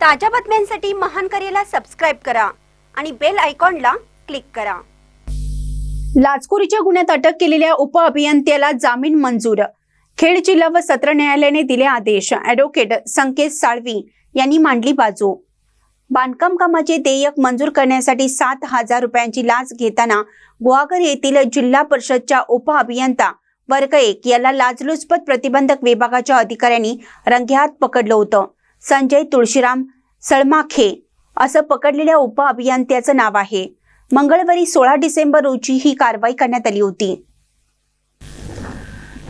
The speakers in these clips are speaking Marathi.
ताज्या बातम्यांसाठी महान करेला सबस्क्राईब करा आणि बेल आयकॉनला क्लिक करा. लाचखोरीच्या गुन्ह्यात अटक केलेल्या उप अभियंत्याला जामीन मंजूर. खेड जिल्हा व सत्र न्यायालयाने दिले आदेश. ॲडव्होकेट संकेत साळवी यांनी मांडली बाजू. बांधकाम कामाचे देयक मंजूर करण्यासाठी सात हजार रुपयांची लाच घेताना गुहागर येथील जिल्हा परिषदच्या उप अभियंता वर्ग एक याला लाचलुचपत प्रतिबंधक विभागाच्या अधिकाऱ्यांनी रंगेहात पकडलं होतं. संजय तुळशीराम सळमाखे असं पकडलेल्या उप अभियंत्याचं नाव आहे. मंगळवारी सोळा डिसेंबर रोजी ही कारवाई करण्यात आली होती.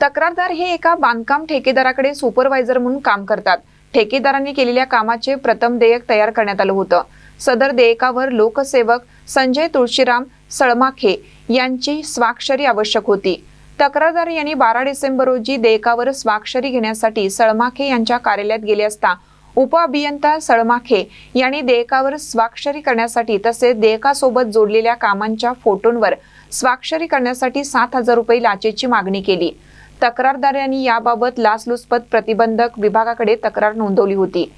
तक्रारदार हे एका बांधकाम ठेकेदाराकडे सुपरवायझर म्हणून काम करतात. ठेकेदारांनी केलेल्या कामाचे प्रथम देयक तयार करण्यात आलं होतं. सदर देयकावर लोकसेवक संजय तुळशीराम सळमाखे यांची स्वाक्षरी आवश्यक होती. तक्रारदार यांनी बारा डिसेंबर रोजी देयकावर स्वाक्षरी घेण्यासाठी सळमाखे यांच्या कार्यालयात गेले असता उपअभियंता सळमाखे यांनी देयकावर स्वाक्षरी करण्यासाठी तसेच देयकासोबत जोडलेल्या कामांच्या फोटोंवर स्वाक्षरी करण्यासाठी सात हजार रुपये लाचेची मागणी केली. तक्रारदारांनी याबाबत लाचलुचपत प्रतिबंधक विभागाकडे तक्रार नोंदवली होती.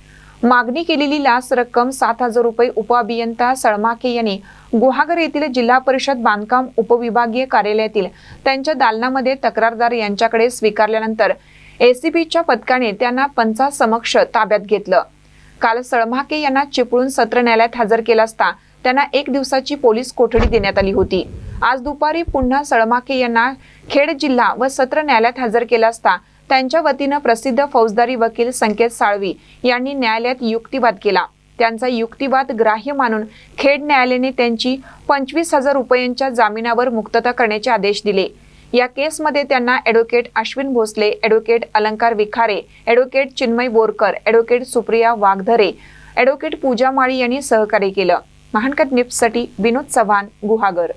मागणी केलेली लाच रक्कम सात हजार रुपये उपअभियंता सळमाके यांनी गुहागर येथील जिल्हा परिषद बांधकाम उपविभागीय कार्यालयातील त्यांच्या दालनामध्ये तक्रारदार यांच्याकडे स्वीकारल्यानंतर एसीबीच्या पथकाने त्यांना पंचासमक्ष ताब्यात घेतलं. काल सळमाके यांना चिपळूण सत्र न्यायालयात हजर केला असता त्यांना एक दिवसाची पोलीस कोठडी देण्यात आली होती. आज दुपारी पुन्हा सळमाके यांना खेड जिल्हा व सत्र न्यायालयात हजर केला असता त्यांच्या वतीनं प्रसिद्ध फौजदारी वकील संकेत साळवी यांनी न्यायालयात युक्तिवाद केला. त्यांचा युक्तिवाद ग्राह्य मानून खेड न्यायालयाने त्यांची पंचवीस हजार रुपयांच्या जामिनावर मुक्तता करण्याचे आदेश दिले. या केसमध्ये त्यांना advocate Ashwin Bhosale advocate Alankar Vikhare advocate Chinmay Borkar advocate Supriya Vaghdhare advocate Pooja Mali यांनी सहकार्य केलं. महानकट निप्ससाठी विनोद चव्हाण गुहागर.